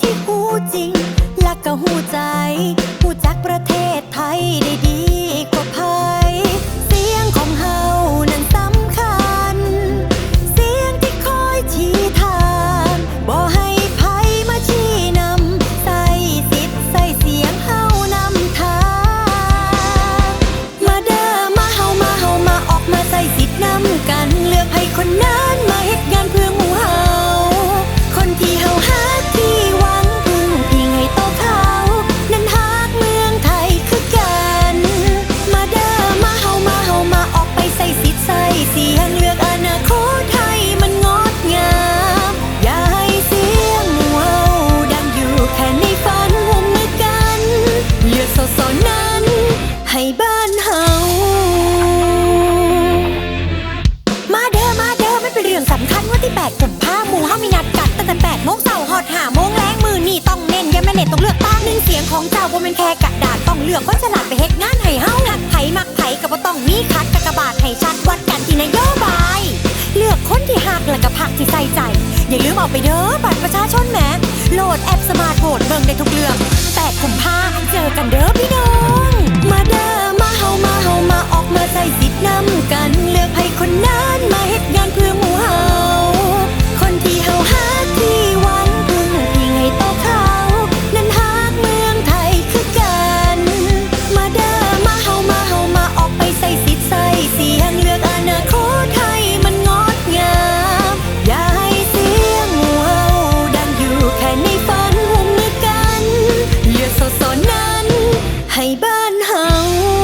ที่ ของเจ้าบ่แม่นแค่กระดาษต้องเลือกคนฉลาดไปเฮ็ดงานให้เฮาหักไผมักไผก็บ่ต้องมีคัดกากบาทให้ชัดวัดกันที่นโยบาย เลือกคนที่หักและก็พักที่ใส่ใจ อย่าลืมเอาไปเด้อบัตรประชาชนแหมโหลดแอปสมาร์ทโหวตเบิ่งได้ทุกเรื่อง แต่กุมภาเจอกันเด้อ 让我。